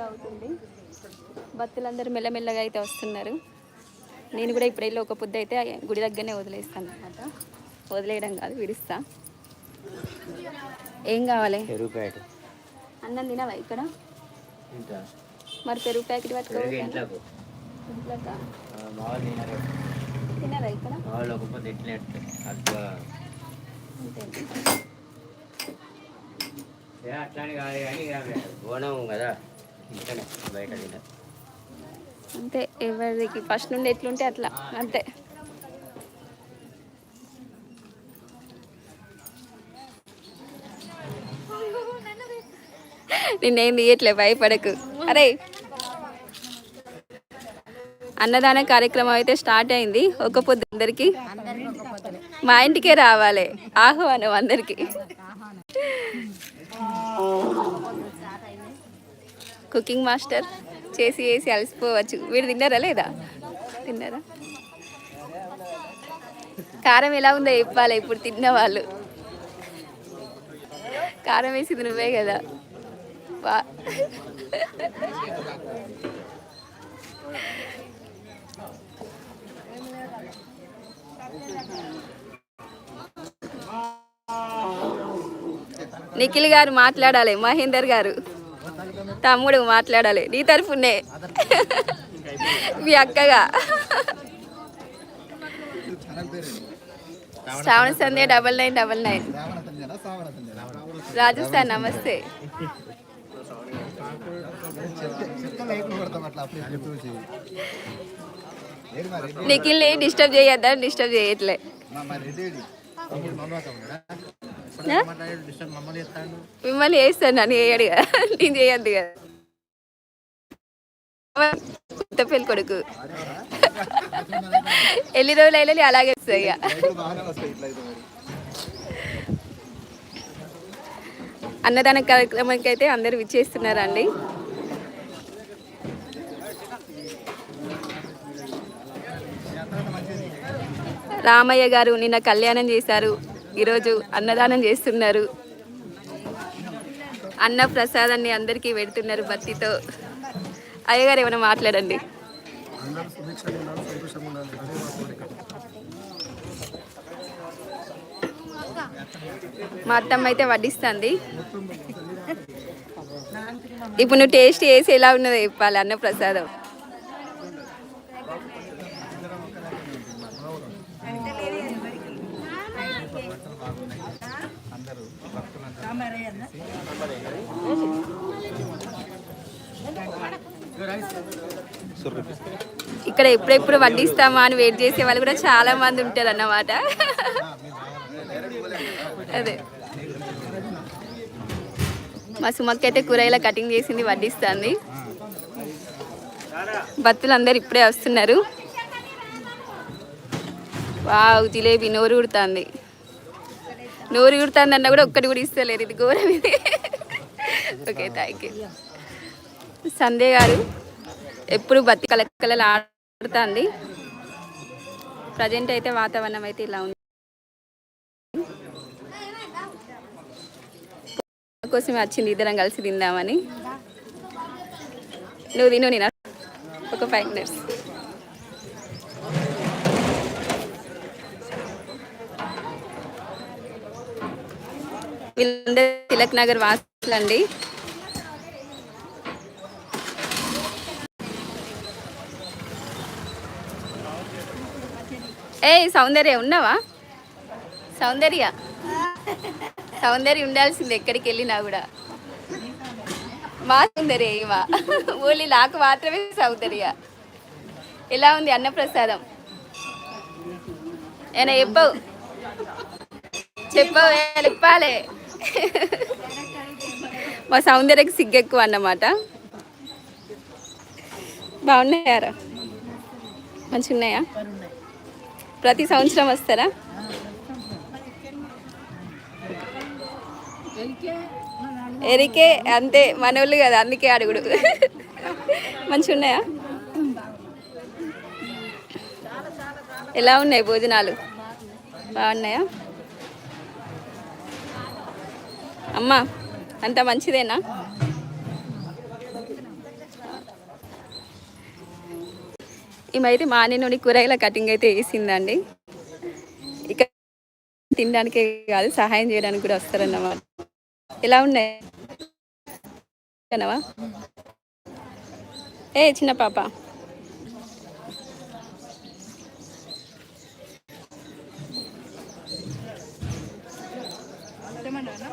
అయితే అవుతుంది. భక్తులందరూ మెల్లమెల్లగా అయితే వస్తున్నారు. నేను కూడా ఇప్పుడు వెళ్ళి ఒక పొద్దు అయితే గుడి దగ్గరనే వదిలేస్తాను అనమాట వదిలేయడం కాదు విడిస్తా. ఏం కావాలి? అన్నం తినవా ఇక్కడ? ఇంకా మరి పెరుగు ప్యాకెట్ పట్టుకోవాలి తినరు ఇక్కడ? అట్లాని కాదు కానీ బోనం కదా. అంతే ఎవరికి ఫస్ట్ నుండి ఎట్లుంటే అట్లా అంతే. నిన్నేం తీయట్లే భయపడకు. అరే అన్నదాన కార్యక్రమం అయితే స్టార్ట్ అయింది ఒక పొద్దు అందరికి. మా ఇంటికే రావాలి ఆహ్వానం అందరికి. కుకింగ్ మాస్టర్ చేసి చేసి అలసిపోవచ్చు. వీడు తిన్నారా లేదా? తిన్నారా? కారం ఎలా ఉందో చెప్పాలి. ఇప్పుడు తిన్న వాళ్ళు. కారం వేసింది నువ్వే కదా. బా నిఖిల్ గారు మాట్లాడాలి. మహేందర్ గారు. తమ్ముడు మాట్లాడాలి. నీ తరఫునే. మీ అక్కగా. Shravana Sandhya double nine double nine. Rajasthan నమస్తే. నిఖిల్ని డిస్టర్బ్ చేయొద్దా డిస్టర్బ్ చేయట్లే. మిమ్మల్ని చేస్తాను నన్ను చేయడు కదా. నేను చేయొద్దు కదా. కొత్త పెళ్ళి కొడుకు. ఎన్ని రోజులు అయినా అలాగే వస్తాయి ఇక. అన్నదాన కార్యక్రమానికి అయితే అందరు విచ్చేస్తున్నారండి. రామయ్య గారు నిన్న కళ్యాణం చేశారు. ఈరోజు అన్నదానం చేస్తున్నారు. అన్న ప్రసాదాన్ని అందరికీ పెడుతున్నారు భక్తితో. అయ్యగారు ఏమైనా మాట్లాడండి. మా మా అత్తమ్మ అయితే వడ్డిస్తుంది. ఇప్పుడు నువ్వు టేస్ట్ చేసి ఎలా ఉన్నదో చెప్పాలి అన్న ప్రసాదం. ఇక్కడ ఎప్పుడెప్పుడు వడ్డిస్తామా అని వెయిట్ చేసే వాళ్ళు కూడా చాలా మంది ఉంటారు అన్నమాట. అదే. మా సుమక్క అయితే కూరగాయల కటింగ్ చేసింది వడ్డిస్తుంది. భక్తులు అందరు ఇప్పుడే వస్తున్నారు. వావ్ జిలేబీ నోరు ఉడుతుంది నోరు ఉడుతుంది అన్న కూడా ఒక్కటి కూడా ఇస్తలేరు ఇది ఘోరం ఇది. ఓకే థ్యాంక్ యూ సందే గారు ఎప్పుడు బతి కలకలలు ఆడుతుంది ప్రజెంట్ అయితే వాతావరణం అయితే ఇలా ఉంది. కోసమే వచ్చింది ఇద్దరం కలిసి తిందామని. నువ్వు తిను నేను ఒక ఫైవ్ మినిట్స్ వీళ్ళందరూ తిలక్ నగర్ వాసులండి. ఏ సౌందర్య ఉన్నావా? సౌందర్య? సౌందర్య ఉండాల్సింది ఎక్కడికి వెళ్ళినా కూడా. మా సౌందర్య ఇవా ఓలి నాకు మాత్రమే సౌందర్య. ఎలా ఉంది అన్నప్రసాదం? ఏనా చెప్పవు? చెప్పవు చెప్పాలి? మా సౌందర్యకి సిగ్గెక్కువ అన్నమాట బాగున్నాయారా? మంచిగా ఉన్నాయా ప్రతి సంవత్సరం వస్తారా? ఎరికే అంతే మనోళ్ళు కదా అందుకే అడుగుడు. మంచిగా ఉన్నాయా ఎలా ఉన్నాయి భోజనాలు? బాగున్నాయా? అమ్మ అంత మంచిదేనా? ఈమైతే మా నుండి కూరగాయల కటింగ్ అయితే వేసిందండి ఇక తినడానికే కాదు సహాయం చేయడానికి కూడా వస్తారన్నమాట. ఎలా ఉన్నాయి? ఏ చిన్న పాప. చెప్పమంటారా